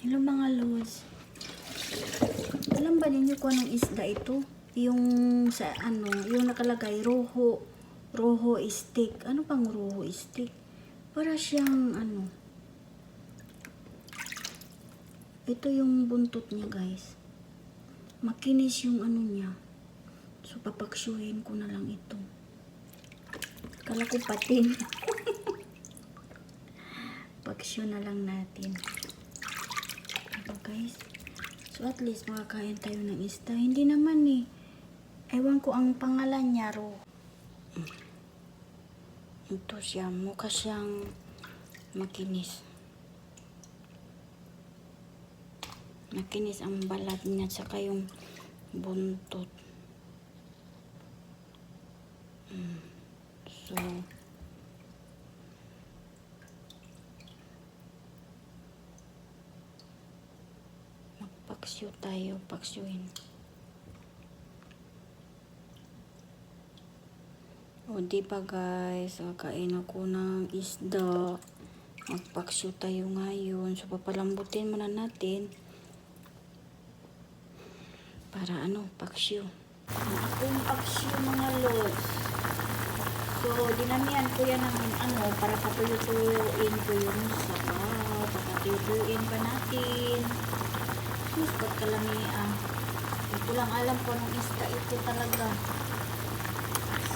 Hello mga lods. Alam ba ninyo kung anong isda ito? Yung sa ano, yung nakalagay roho, roho stick. Ano pang roho stick? Para siyang ano. Ito yung buntot niya guys. Makinis yung ano niya. So papaksyuhin ko na lang ito. Kala ko patin. Paksyo na lang natin. Ito guys. So at least makakain tayo ng isda. Hindi naman eh. Ewan ko ang pangalan niya ro. Ito siya. Mukha siyang makinis. Makinis ang balat niya saka yung buntot. Mm. So, magpaksyo tayo, paksyuhin. O di ba guys, kakain ako ng isda. Magpaksyo tayo ngayon. So papalambutin muna natin. Para ano, paksyo. Akong paksyo mga lods. So, dinamihan ko yan ng ano, para patuyutuin ko yung sabaw. Papatuyutuin pa natin. Ba't kalamian? Hindi ko lang alam kung anong isda ito talaga.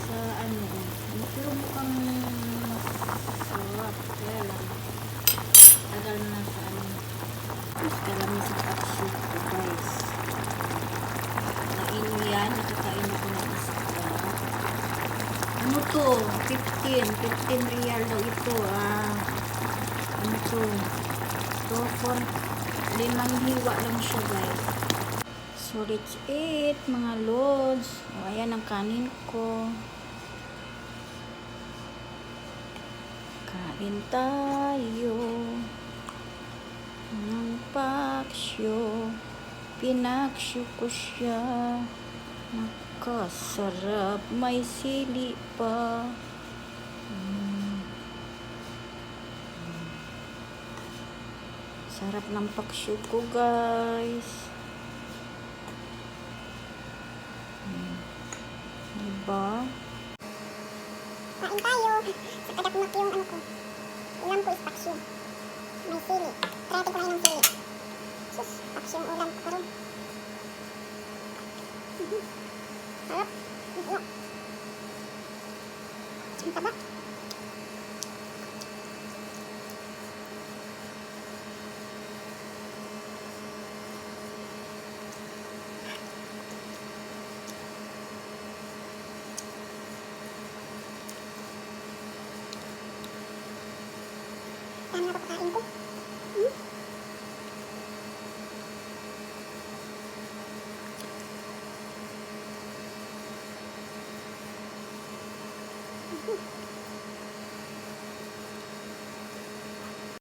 Sa ano, ano pero mukhang sarap. Kaya lang, tagal na sa ano. Sus, kalami sa paksyo ko guys. Kain mo yan, nakakain ako ng isda. Ano to? 15. 15 real daw ito. Ah, ano to? So, for limang hiwa lang siya, guys. So, let's eat, mga lods. O, ayan ang kanin ko. Kain tayo ng paksyo. Pinaksyo ko siya. Nakasarap. May sili pa. Mm. Sarap ng paksyo ko, guys. Mm. Diba? Kain tayo. Sa taga-kumaki yung ano ko. Ulam ko is paksyo. May sili. Try natin kumain ng sili. Sus, paksyo yung ulam ko karon. Mhm. Sarap. Ano? Ang taba. Dami na pagkain ko. Hmm?